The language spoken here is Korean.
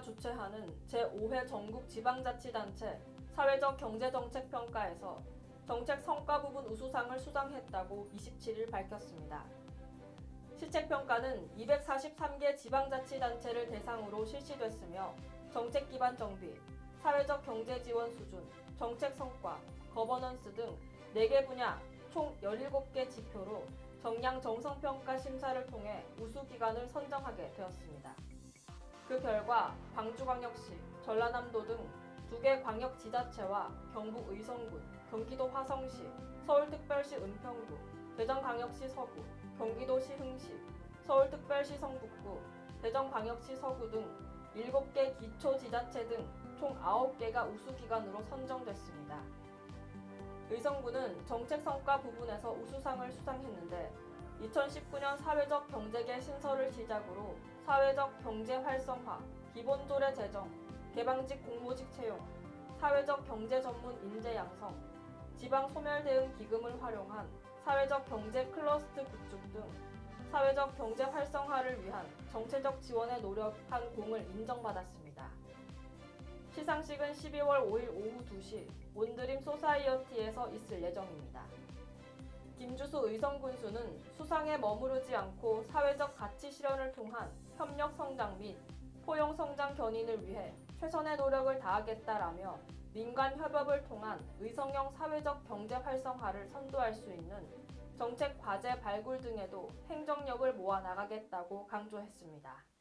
주최하는 제5회 전국 지방자치단체 사회적 경제정책 평가에서 정책 성과 부분 우수상을 수상했다고 27일 밝혔습니다. 실책평가는 243개 지방자치단체를 대상으로 실시됐으며 정책 기반 정비, 사회적 경제 지원 수준, 정책 성과, 거버넌스 등 4개 분야 총 17개 지표로 정량 정성평가 심사를 통해 우수 기관을 선정하게 되었습니다. 그 결과 광주광역시, 전라남도 등 두 개 광역 지자체와 경북 의성군, 경기도 화성시, 서울특별시 은평구, 대전광역시 서구, 경기도시 흥시, 서울특별시 성북구, 대전광역시 서구 등 7개 기초 지자체 등 총 9개가 우수기관으로 선정됐습니다. 의성군은 정책 성과 부분에서 우수상을 수상했는데 2019년 사회적 경제계 신설을 시작으로 사회적 경제 활성화, 기본조례 제정, 개방직 공모직 채용, 사회적 경제 전문 인재 양성, 지방 소멸 대응 기금을 활용한 사회적 경제 클러스터 구축 등 사회적 경제 활성화를 위한 정체적 지원에 노력한 공을 인정받았습니다. 시상식은 12월 5일 오후 2시 온드림 소사이어티에서 있을 예정입니다. 김주수 의성 군수는 수상에 머무르지 않고 사회적 가치 실현을 통한 협력 성장 및 포용 성장 견인을 위해 최선의 노력을 다하겠다라며 민간 협업을 통한 의성형 사회적 경제 활성화를 선도할 수 있는 정책 과제 발굴 등에도 행정력을 모아 나가겠다고 강조했습니다.